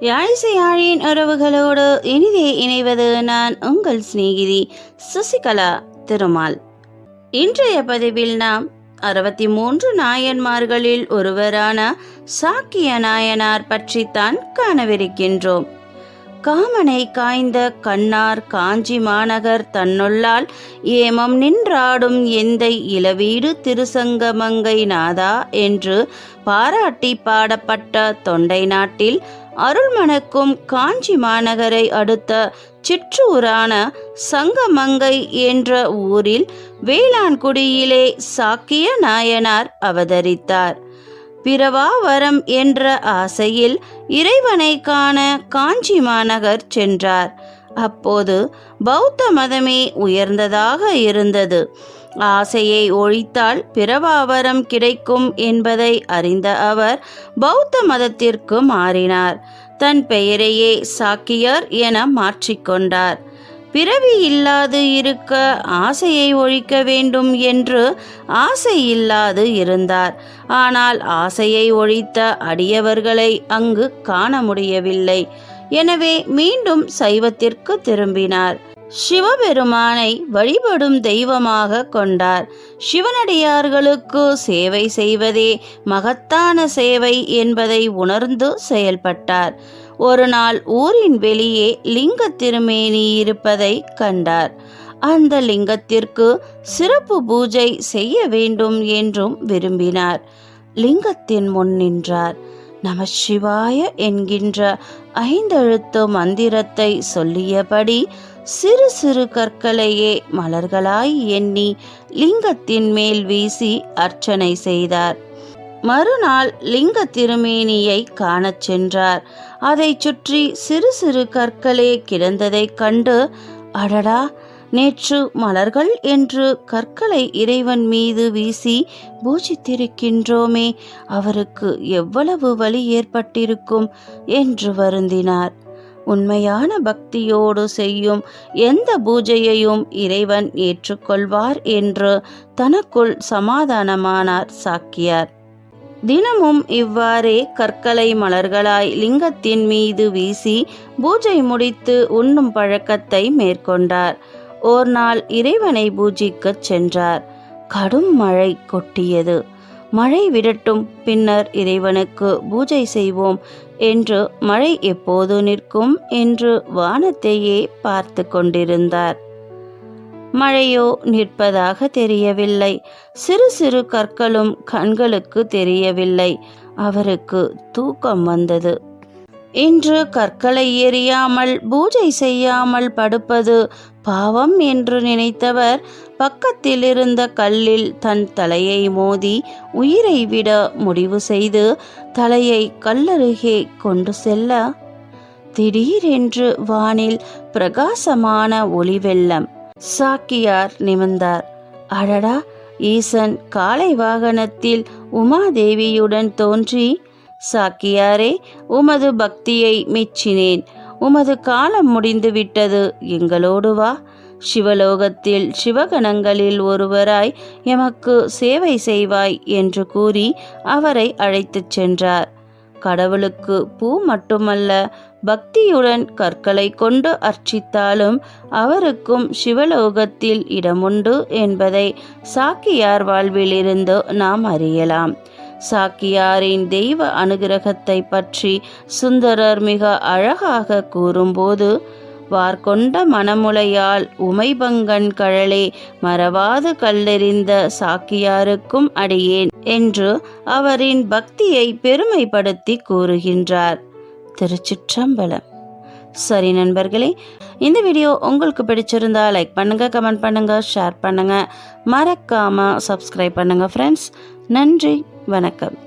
யாழிசையாழியின் உறவுகளோடு இனிதே இணைவது நான் உங்கள் சிநேகிதி சசிகலா திருமால். இன்றைய பதிவில் நாம் அறுபத்தி மூன்று நாயன்மார்களில் ஒருவரான சாக்கிய நாயனார் பற்றித்தான் காணவிருக்கின்றோம். காமனை காய்ந்த கண்ணார் காஞ்சி மாநகர் தன்னுள்ளால் ஏமம் நின்றாடும் எந்தை இளவீடு திருசங்கமங்கை நாதா என்று பாராட்டி பாடப்பட்ட தொண்டை நாட்டில் அருள்மணக்கும் காஞ்சி மாநகரை அடுத்த சிற்றூரான சங்கமங்கை என்ற ஊரில் வேளாண்குடியிலே சாக்கிய நாயனார் அவதரித்தார். பிறவாவரம் என்ற ஆசையில் இறைவனை காண காஞ்சி மாநகர் சென்றார். அப்போது பௌத்த மதமே உயர்ந்ததாக இருந்தது. ஆசையை ஒழித்தால் பிறவாவரம் கிடைக்கும் என்பதை அறிந்த அவர் பௌத்த மதத்திற்கு மாறினார். தன் பெயரையே சாக்கியர் என மாற்றிக்கொண்டார் பிறவி இல்லாது இருக்க ஆசையை ஒழிக்க வேண்டும் என்று ஆசை இல்லாது இருந்தார். ஆனால் ஆசையை ஒழித்த அடியவர்களை அங்கு காண முடியவில்லை. எனவே மீண்டும் சைவத்திற்கு திரும்பினார். சிவபெருமானை வழிபடும் தெய்வமாக கொண்டார். சிவனடியார்களுக்கு சேவை செய்வதே மகத்தான சேவை என்பதை உணர்ந்து செயல்பட்டார். ஒரு நாள் ஊரின் வெளியே லிங்க திருமேனி இருப்பதை கண்டார். அந்த லிங்கத்திற்கு சிறப்பு பூஜை செய்ய வேண்டும் என்றும் விரும்பினார். லிங்கத்தின் முன் நின்றார். நம சிவாய என்கின்ற ஐந்தெழுத்து மந்திரத்தை சொல்லியபடி சிறு சிறு கற்களையே மலர்களாய் எண்ணி லிங்கத்தின் மேல் வீசி அர்ச்சனை செய்தார். மறுநாள் லிங்க திருமேனியை காணச் சென்றார். அதை சுற்றி சிறு சிறு கற்களே கிடந்ததைக் கண்டு அடடா! நேற்று மலர்கள் என்று கற்களை இறைவன் மீது வீசி பூஜித்திருக்கின்றோமே அவருக்கு எவ்வளவு வலி ஏற்பட்டிருக்கும் என்று வருந்தினார். உண்மையான பக்தியோடு செய்யும் எந்த பூஜையையும் இறைவன் ஏற்றுக்கொள்வார் என்று தனக்குள் சமாதானமானார் சாக்கியார். தினமும் இவ்வாறே கற்களை மலர்களாய் லிங்கத்தின் மீது வீசி பூஜை முடித்து உண்ணும் பழக்கத்தை மேற்கொண்டார். ஓர் நாள் இறைவனை பூஜிக்கச் சென்றார். கடும் மழை கொட்டியது. மழை விடட்டும் பின்னர் இறைவனுக்கு பூஜை செய்வோம் என்று மழை எப்போது நிற்கும் என்று வானத்தையே பார்த்து கொண்டிருந்தார். மழையோ நிற்பதாக தெரியவில்லை. சிறு சிறு கற்களும் கண்களுக்கு தெரியவில்லை. அவருக்கு தூக்கம் வந்தது. இன்று கற்களை எறியாமல் பூஜை செய்யாமல் படுப்பது பாவம் என்று நினைத்தவர். பக்கத்தில் இருந்த கல்லில் தன் தலையை மோதி உயிரை விட முடிவு செய்து தலையை கல்லருகே கொண்டு செல்ல. திடீரென்று வானில் பிரகாசமான ஒளிவெள்ளம் சாக்கியார் நிமிர்ந்தார். அடடா ஈசன் காலை வாகனத்தில் உமாதேவியுடன் தோன்றி சாக்கியாரே உமது பக்தியை மெச்சினேன். உமது காலம் முடிந்து விட்டது எங்களோடு வா. சிவலோகத்தில் சிவகணங்களில் ஒருவராய் எமக்கு சேவை செய்வாய் என்று கூறி அவரை அழைத்துச் சென்றார். கடவுளுக்கு பூ மட்டுமல்ல பக்தியுடன் கற்களை கொண்டு அர்ச்சித்தாலும் அவருக்கும் சிவலோகத்தில் இடமுண்டு என்பதை சாக்கியார் வாழ்விலிருந்து நாம் அறியலாம். சாக்கியாரின் தெய்வ அனுகிரகத்தை பற்றி சுந்தரர் மிக அழகாக கூறும்போது வார்கொண்ட மணமுலையால் உமைபங்கன் கழலே மறவாது கல்லெறிந்த சாக்கியாருக்கும் அடியேன் என்று அவரின் பக்தியை பெருமைப்படுத்தி கூறுகின்றார். திருச்சிற்றம்பலம். சரி நண்பர்களே இந்த வீடியோ உங்களுக்கு பிடிச்சிருந்தா லைக் பண்ணுங்க கமெண்ட் பண்ணுங்க ஷேர் பண்ணுங்க. மறக்காம சப்ஸ்கிரைப் பண்ணுங்க ஃப்ரெண்ட்ஸ் நன்றி. வணக்கம்.